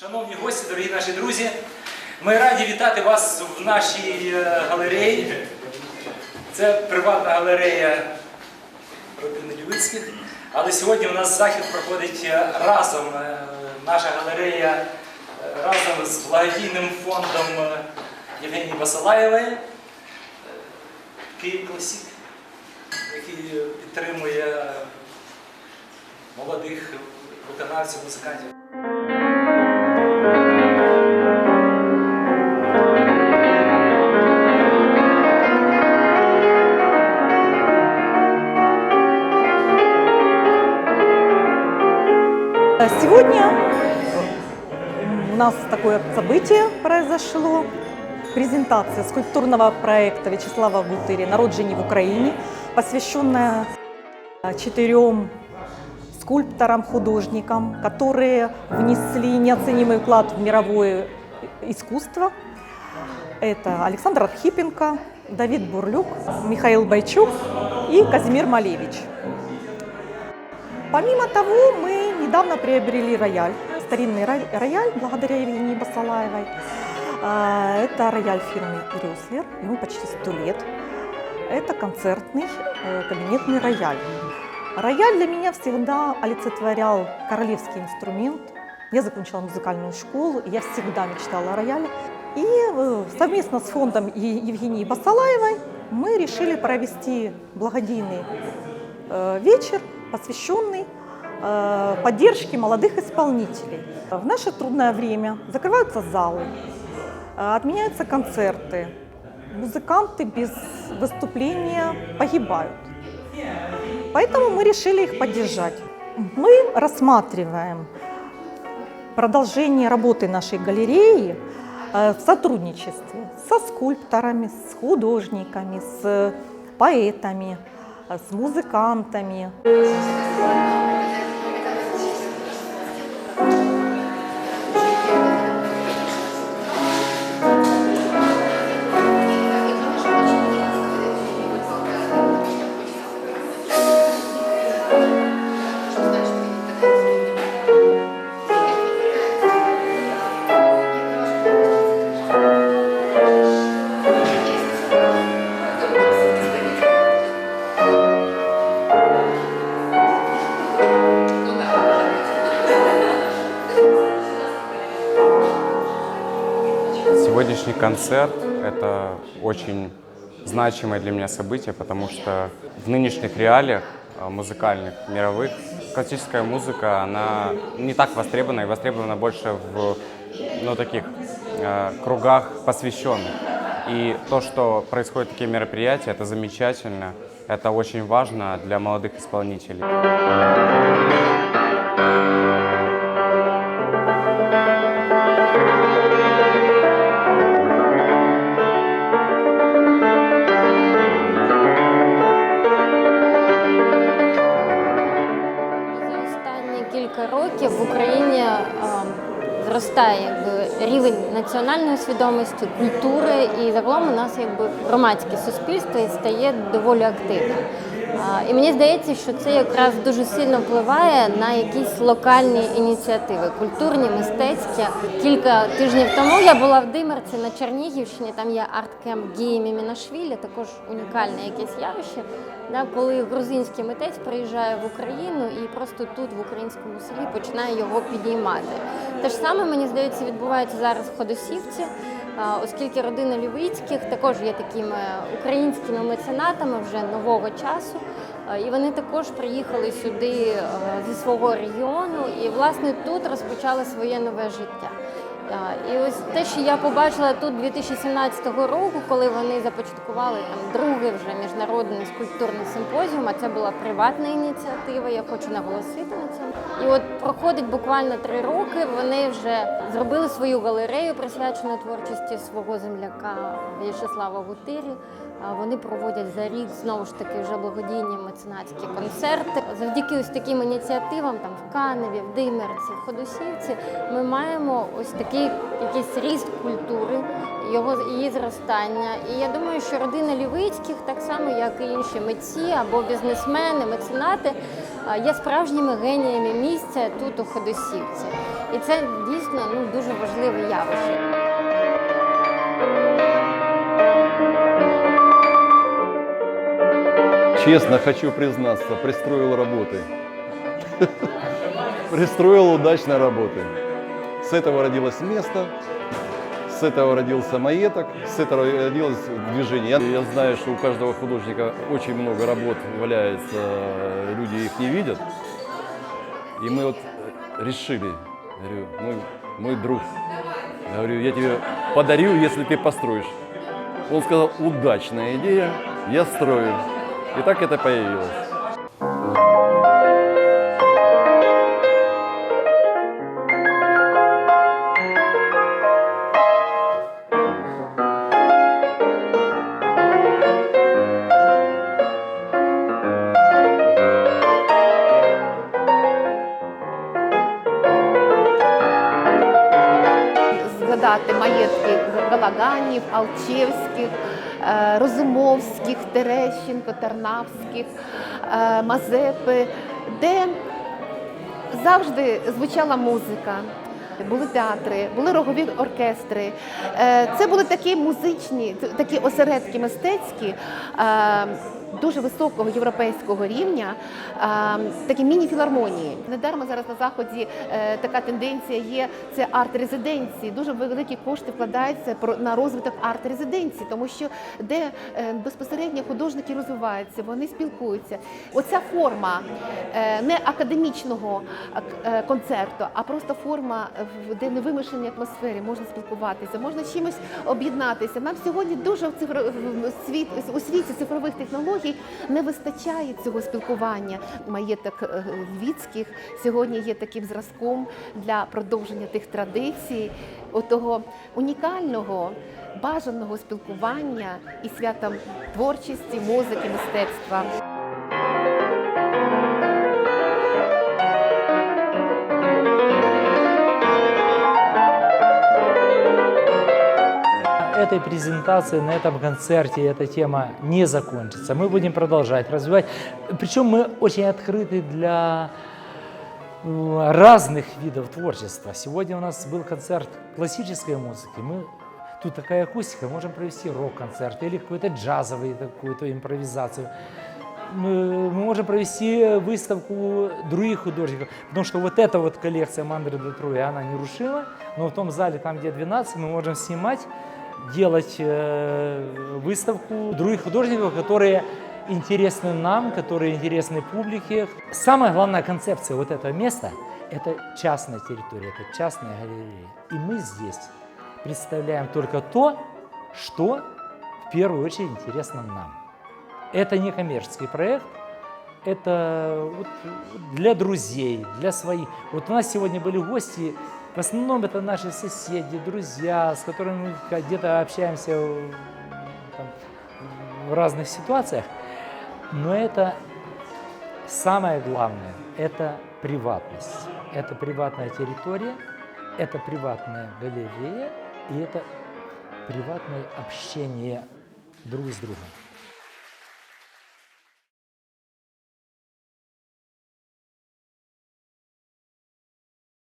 Шановні гості, дорогі наші друзі, ми раді вітати вас в нашій е, галереї. Це приватна галерея Лівицьких. Але сьогодні у нас захід проходить е, разом. е, Наша галерея разом з благодійним фондом Євгенії Басалаєвої, Київ Класік, який підтримує молодих виконавців, музикантів. Сегодня у нас такое событие произошло. Презентация скульптурного проекта Вячеслава Гутыри «Народжение в Украине», посвященная э, четырем скульпторам, художникам, которые внесли неоценимый вклад в мировое искусство. Это Александр Архипенко, Давид Бурлюк, Михаил Байчук и Казимир Малевич. Помимо того, мы недавно приобрели рояль, старинный ро- рояль, благодаря Евгении Басалаевой. А, Это рояль фирмы Рюслер, ему почти 100 лет. Это концертный э, кабинетный рояль. Рояль для меня всегда олицетворял королевский инструмент. Я закончила музыкальную школу, и я всегда мечтала о рояле. И э, совместно с фондом Евгении Басалаевой мы решили провести благодійный э, вечер, посвященный э, поддержке молодых исполнителей. В наше трудное время закрываются залы, э, отменяются концерты, музыканты без выступления погибают. Поэтому мы решили их поддержать. Мы рассматриваем продолжение работы нашей галереи э, в сотрудничестве со скульпторами, с художниками, с поэтами, с музыкантами. Сегодняшний концерт – это очень значимое для меня событие, потому что в нынешних реалиях э, музыкальных, мировых, классическая музыка, она не так востребована и востребована больше в ну, таких э, кругах посвященных. И то, что происходят такие мероприятия, это замечательно, это очень важно для молодых исполнителей. Зростає якби, рівень національної свідомості, культури, і загалом у нас якби громадське суспільство стає доволі активним. І мені здається, що це якраз дуже сильно впливає на якісь локальні ініціативи, культурні, мистецькі. Кілька тижнів тому я була в Димерці на Чернігівщині. Там є арт-кемп Гії Мімінашвілі, також унікальне якесь явище. Да, коли грузинський митець приїжджає в Україну і просто тут, в українському селі, починає його підіймати. Те ж саме, мені здається, відбувається зараз в Ходосівці, оскільки родина Лівицьких також є такими українськими меценатами вже нового часу. І вони також приїхали сюди зі свого регіону і, власне, тут розпочали своє нове життя. І ось те, що я побачила тут 2017 року, коли вони започаткували там другий вже міжнародний скульптурний симпозіум, а це була приватна ініціатива. Я хочу наголосити на цьому. І от проходить буквально три роки. Вони вже зробили свою галерею, присвячену творчості свого земляка В'ячеслава Гутирі. Вони проводять за рік знову ж таки вже благодійні меценатські концерти. Завдяки ось таким ініціативам, там в Каневі, в Димерці, в Ходосівці, ми маємо ось такий якийсь ріст культури, його її зростання. І я думаю, що родина Лівицьких, так само як і інші митці або бізнесмени, меценати, є справжніми геніями місця тут у Ходосівці. І це дійсно ну, дуже важливе явище. Честно хочу признаться, пристроил работы. Пристроил удачно работы. С этого родилось место, с этого родился маеток, с этого родилось движение. Я, я знаю, что у каждого художника очень много работ валяется, люди их не видят. И мы вот решили, говорю, мой, мой друг, говорю, я тебе подарю, если ты построишь. Он сказал, удачная идея, я строю. И так это появилось. Згадати маєтки Галаганів, Алчевських, е, Розумовських, Терещенко, Тарнавських, е, Мазепи, де завжди звучала музика. Були театри, були рогові оркестри. Е, Це були такі музичні, такі осередки мистецькі дуже високого європейського рівня, такі міні-філармонії. Недарма зараз на заході е, така тенденція є. Це арт-резиденції. Дуже великі кошти вкладаються на розвиток арт-резиденцій, тому що де е, безпосередньо художники розвиваються, вони спілкуються. Оця форма е, не академічного концерту, а просто форма, в- де невимушеній атмосфері можна спілкуватися, можна чимось об'єднатися. Нам сьогодні дуже в в світ у світі цифрових технологій не вистачає цього спілкування. Маєток так Львівських сьогодні є таким зразком для продовження тих традицій, отого унікального. Бажаного спілкування і святом творчості, музики, мистецтва. этой презентации, на этом концерте эта тема не закончится. Мы будем продолжать развивать. Причем мы очень открыты для э, разных видов творчества. Сегодня у нас был концерт классической музыки. Мы тут такая акустика, можем провести рок-концерт или какой-то джазовый какую-то импровизацию. Мы мы можем провести выставку других художников, потому что вот эта вот коллекция Мандры де Труя, она нерушима, но в том зале, там где 12, мы можем снимать, делать э, выставку других художников, которые интересны нам, которые интересны публике. Самая главная концепция вот этого места – это частная территория, это частная галерея. И мы здесь представляем только то, что в первую очередь интересно нам. Это не коммерческий проект, это вот для друзей, для своих. Вот у нас сегодня были гости, в основном это наши соседи, друзья, с которыми мы где-то общаемся там, в разных ситуациях. Но это самое главное, это приватность. Это приватная территория, это приватная галерея и это приватное общение друг с другом.